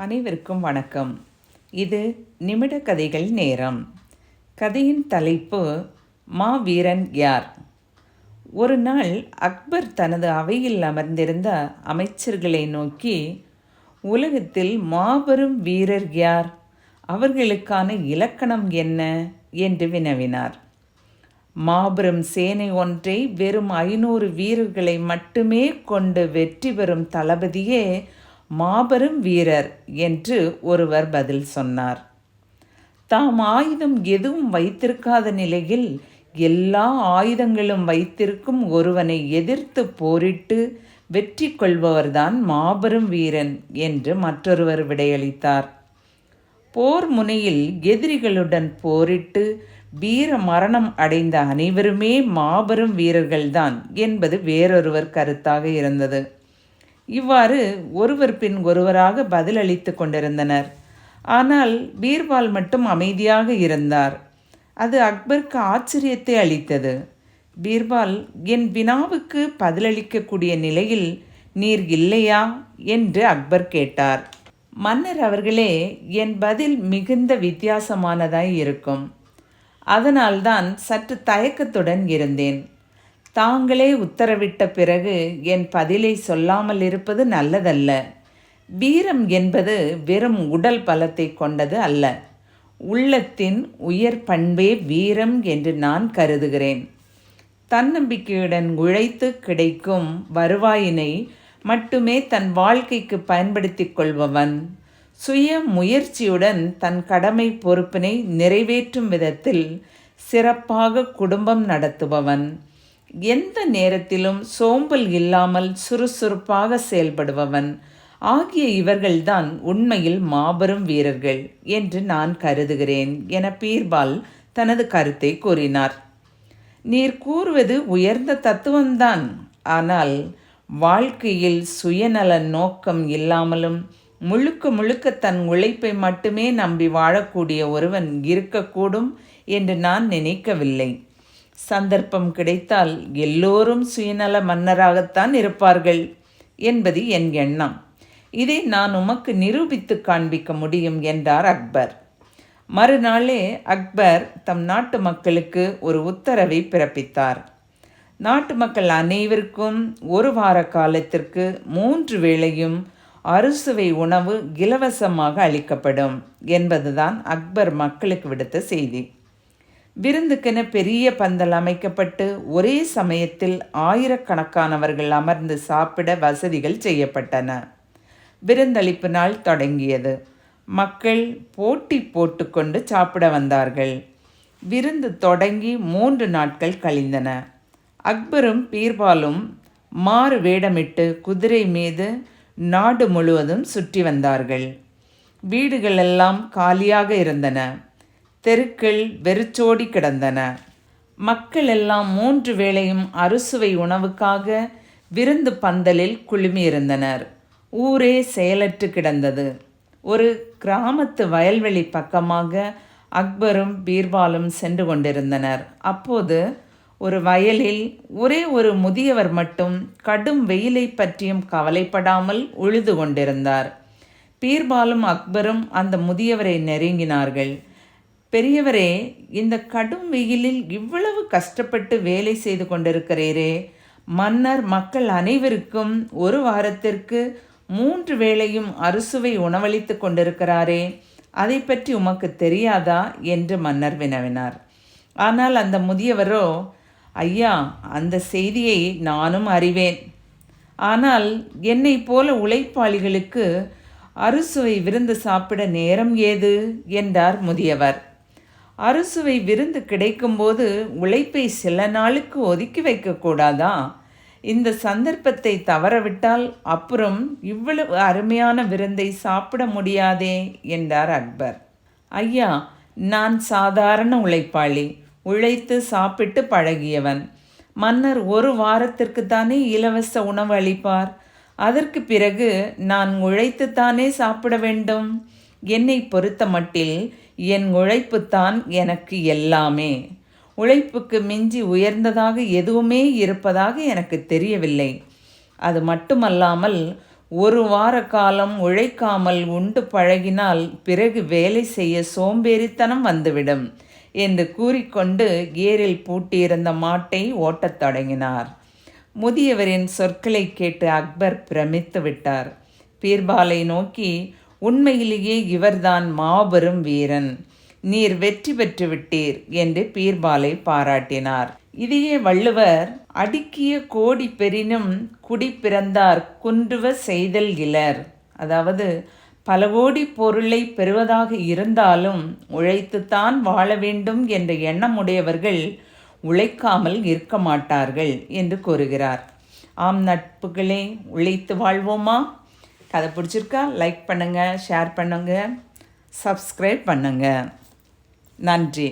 அனைவருக்கும் வணக்கம். இது நிமிட கதைகள் நேரம். கதையின் தலைப்பு மாவீரன் யார்? ஒரு நாள் அக்பர் தனது அவையில் அமர்ந்திருந்த அமைச்சர்களை நோக்கி உலகத்தில் மாபெரும் வீரர் யார்? அவர்களுக்கான இலக்கணம் என்ன? என்று வினவினார். மாபெரும் சேனை ஒன்றை வெறும் ஐநூறு வீரர்களை மட்டுமே கொண்டு வெற்றி பெறும் தளபதியே மாபெரும் வீரர் என்று ஒருவர் பதில் சொன்னார். தாம் ஆயுதம் எதுவும் வைத்திருக்காத நிலையில் எல்லா ஆயுதங்களும் வைத்திருக்கும் ஒருவனை எதிர்த்து போரிட்டு வெற்றி கொள்பவர்தான் மாபெரும் வீரன் என்று மற்றொருவர் விடையளித்தார். போர் முனையில் எதிரிகளுடன் போரிட்டு வீர மரணம் அடைந்த அனைவருமே மாபெரும் வீரர்கள்தான் என்பது வேறொருவர் கருத்தாக இருந்தது. இவ்வாறு ஒருவர் பின் ஒருவராக பதிலளித்து கொண்டிருந்தனர். ஆனால் பீர்பால் மட்டும் அமைதியாக இருந்தார். அது அக்பருக்கு ஆச்சரியத்தை அளித்தது. பீர்பால் என் வினாவுக்கு பதிலளிக்கக்கூடிய நிலையில் நீர் இல்லையா? என்று அக்பர் கேட்டார். மன்னர் அவர்களே என் பதில் மிகுந்த வித்தியாசமானதாய் இருக்கும். அதனால்தான் சற்று தயக்கத்துடன் இருந்தேன். தாங்களே உத்தரவிட்ட பிறகு என் பதிலை சொல்லாமல் இருப்பது நல்லதல்ல. வீரம் என்பது வெறும் உடல் பலத்தை கொண்டது அல்ல. உள்ளத்தின் உயர் பண்பே வீரம் என்று நான் கருதுகிறேன். தன்னம்பிக்கையுடன் உழைத்து கிடைக்கும் வருவாயினை மட்டுமே தன் வாழ்க்கைக்கு பயன்படுத்திக் கொள்பவன். சுய முயற்சியுடன் தன் கடமை பொறுப்பினை நிறைவேற்றும் விதத்தில் சிறப்பாக குடும்பம் நடத்துபவன். எந்த நேரத்திலும் சோம்பல் இல்லாமல் சுறுசுறுப்பாக செயல்படுபவன். ஆகிய இவர்கள்தான் உண்மையில் மாபெரும் வீரர்கள் என்று நான் கருதுகிறேன் என பீர்பால் தனது கருத்தை கூறினார். நீர் கூறுவது உயர்ந்த தத்துவம்தான். ஆனால் வாழ்க்கையில் சுயநல நோக்கம் இல்லாமலும் முழுக்க முழுக்க தன் உழைப்பை மட்டுமே நம்பி வாழக்கூடிய ஒருவன் இருக்கக்கூடும் என்று நான் நினைக்கவில்லை. சந்தர்ப்பம் கிடைத்தால் எல்லோரும் சுயநல மன்னராகத்தான் இருப்பார்கள் என்பது என் எண்ணம். இதை நான் உமக்கு நிரூபித்து காண்பிக்க முடியும் என்றார் அக்பர். மறுநாளே அக்பர் தம் நாட்டு மக்களுக்கு ஒரு உத்தரவை பிறப்பித்தார். நாட்டு மக்கள் அனைவருக்கும் ஒரு வார காலத்திற்கு மூன்று வேளையும் அறுசுவை உணவு இலவசமாக அளிக்கப்படும் என்பதுதான் அக்பர் மக்களுக்கு விடுத்த செய்தி. விருந்துக்கென பெரிய பந்தல் அமைக்கப்பட்டு ஒரே சமயத்தில் ஆயிரக்கணக்கானவர்கள் அமர்ந்து சாப்பிட வசதிகள் செய்யப்பட்டன. விருந்தளிப்பு நாள் தொடங்கியது. மக்கள் போட்டி போட்டுக்கொண்டு சாப்பிட வந்தார்கள். விருந்து தொடங்கி மூன்று நாட்கள் கழிந்தன. அக்பரும் பீர்பாலும் மாறு வேடமிட்டு குதிரை மீது நாடு முழுவதும் சுற்றி வந்தார்கள். வீடுகளெல்லாம் காலியாக இருந்தன. தெருக்கள் வெறிச்சோடி கிடந்தன. மக்கள் எல்லாம் மூன்று வேளையும் அறுசுவை உணவுக்காக விருந்து பந்தலில் குழுமியிருந்தனர். ஊரே செயலற்று கிடந்தது. ஒரு கிராமத்து வயல்வெளி பக்கமாக அக்பரும் பீர்பாலும் சென்று கொண்டிருந்தனர். அப்போது ஒரு வயலில் ஒரே ஒரு முதியவர் மட்டும் கடும் வெயிலை பற்றியும் கவலைப்படாமல் உழுது கொண்டிருந்தார். பீர்பாலும் அக்பரும் அந்த முதியவரை நெருங்கினார்கள். பெரியவரே இந்த கடும் வெயிலில் இவ்வளவு கஷ்டப்பட்டு வேலை செய்து கொண்டிருக்கிறீரே. மன்னர் மக்கள் அனைவருக்கும் ஒரு வாரத்திற்கு மூன்று வேளையும் அறுசுவை உணவளித்து கொண்டிருக்கிறாரே. அதை பற்றி உமக்கு தெரியாதா? என்று மன்னர் வினவினார். ஆனால் அந்த முதியவரோ ஐயா அந்த செய்தியை நானும் அறிவேன். ஆனால் என்னை போல உழைப்பாளிகளுக்கு அறுசுவை விருந்து சாப்பிட நேரம் ஏது? என்றார் முதியவர். அறுசுவை விருந்து கிடைக்கும்போது உழைப்பை சில நாளுக்கு ஒதுக்கி வைக்கக்கூடாதா? இந்த சந்தர்ப்பத்தை தவறவிட்டால் அப்புறம் இவ்வளவு அருமையான விருந்தை சாப்பிட முடியாதே? என்றார் அக்பர். ஐயா நான் சாதாரண உழைப்பாளி. உழைத்து சாப்பிட்டு பழகியவன். மன்னர் ஒரு வாரத்திற்கு தானே இலவச உணவு அளிப்பார். அதற்கு பிறகு நான் உழைத்துத்தானே சாப்பிட வேண்டும்? என்னை பொறுத்த மட்டில் என் உழைப்புத்தான் எனக்கு எல்லாமே. உழைப்புக்கு மிஞ்சி உயர்ந்ததாக எதுவுமே இருப்பதாக எனக்கு தெரியவில்லை. அது மட்டுமல்லாமல் ஒரு வார காலம் உழைக்காமல் உண்டு பழகினால் பிறகு வேலை செய்ய சோம்பேறித்தனம் வந்துவிடும் என்று கூறிக்கொண்டு ஏரில் பூட்டியிருந்த மாட்டை ஓட்டத் தொடங்கினார். முதியவரின் சொற்களை கேட்டு அக்பர் பிரமித்து விட்டார் பீர்பாலை நோக்கி உண்மையிலேயே இவர்தான் மாபெரும் வீரன். நீர் வெற்றி பெற்று விட்டீர் என்று பீர்பாலை பாராட்டினார். இதையே வள்ளுவர் அடுக்கிய கோடி பெறினும் குடி பிறந்தார் குன்றுவ செய்தல் இலர். அதாவது பல கோடி பொருளை பெறுவதாக இருந்தாலும் உழைத்துத்தான் வாழ வேண்டும் என்ற எண்ணமுடையவர்கள் உழைக்காமல் இருக்க மாட்டார்கள் என்று கூறுகிறார். ஆம் நட்புகளே உழைத்து வாழ்வோமா? கதை பிடிச்சிருக்கா லைக் பண்ணுங்கள் ஷேர் பண்ணுங்கள் சப்ஸ்கிரைப் பண்ணுங்கள் நன்றி.